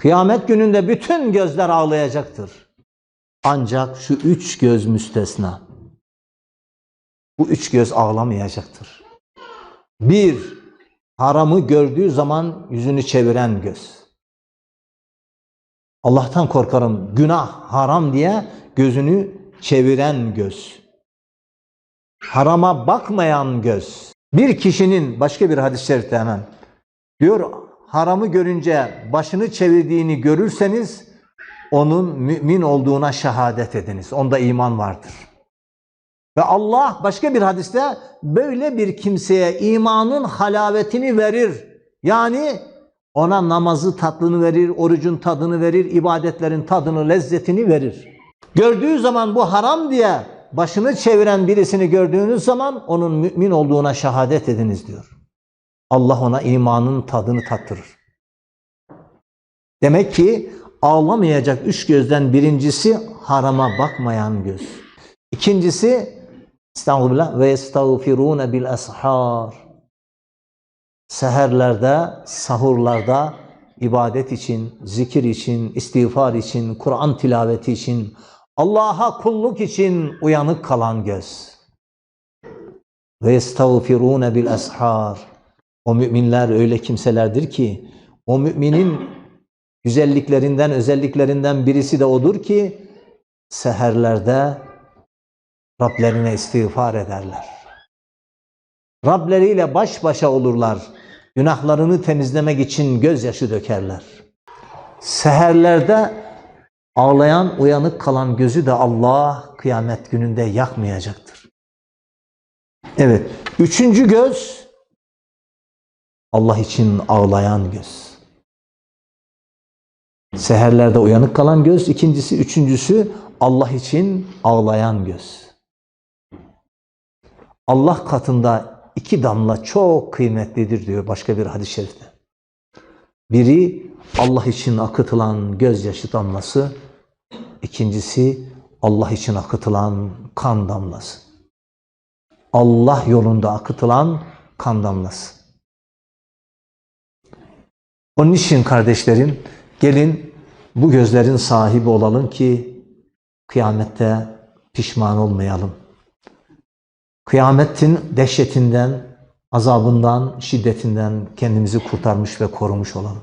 Kıyamet gününde bütün gözler ağlayacaktır. Ancak şu üç göz müstesna. Bu üç göz ağlamayacaktır. Bir, haramı gördüğü zaman yüzünü çeviren göz. Allah'tan korkarım günah haram diye gözünü çeviren göz. Harama bakmayan göz. Bir kişinin başka bir hadis-i şerifte hemen diyor haramı görünce başını çevirdiğini görürseniz onun mümin olduğuna şehadet ediniz. Onda iman vardır. Ve Allah başka bir hadiste böyle bir kimseye imanın halavetini verir. Yani ona namazı tatlını verir, orucun tadını verir, ibadetlerin tadını, lezzetini verir. Gördüğü zaman bu haram diye başını çeviren birisini gördüğünüz zaman onun mümin olduğuna şehadet ediniz diyor. Allah ona imanın tadını tattırır. Demek ki ağlamayacak üç gözden birincisi harama bakmayan göz. İkincisi Estağfirullah ve estağfirune bil ashar. Seherlerde, sahurlarda ibadet için, zikir için, istiğfar için, Kur'an tilaveti için, Allah'a kulluk için uyanık kalan göz. Ve estağfirune bil ashar. O müminler öyle kimselerdir ki o müminin güzelliklerinden, özelliklerinden birisi de odur ki seherlerde Rablerine istiğfar ederler. Rableriyle baş başa olurlar. Günahlarını temizlemek için gözyaşı dökerler. Seherlerde ağlayan, uyanık kalan gözü de Allah kıyamet gününde yakmayacaktır. Evet, üçüncü göz Allah için ağlayan göz. Seherlerde uyanık kalan göz, ikincisi, üçüncüsü Allah için ağlayan göz. Allah katında iki damla çok kıymetlidir diyor başka bir hadis-i şerifte. Biri Allah için akıtılan gözyaşı damlası, ikincisi Allah için akıtılan kan damlası. Allah yolunda akıtılan kan damlası. Onun için kardeşlerim gelin bu gözlerin sahibi olalım ki kıyamette pişman olmayalım. Kıyametin dehşetinden, azabından, şiddetinden kendimizi kurtarmış ve korumuş olalım.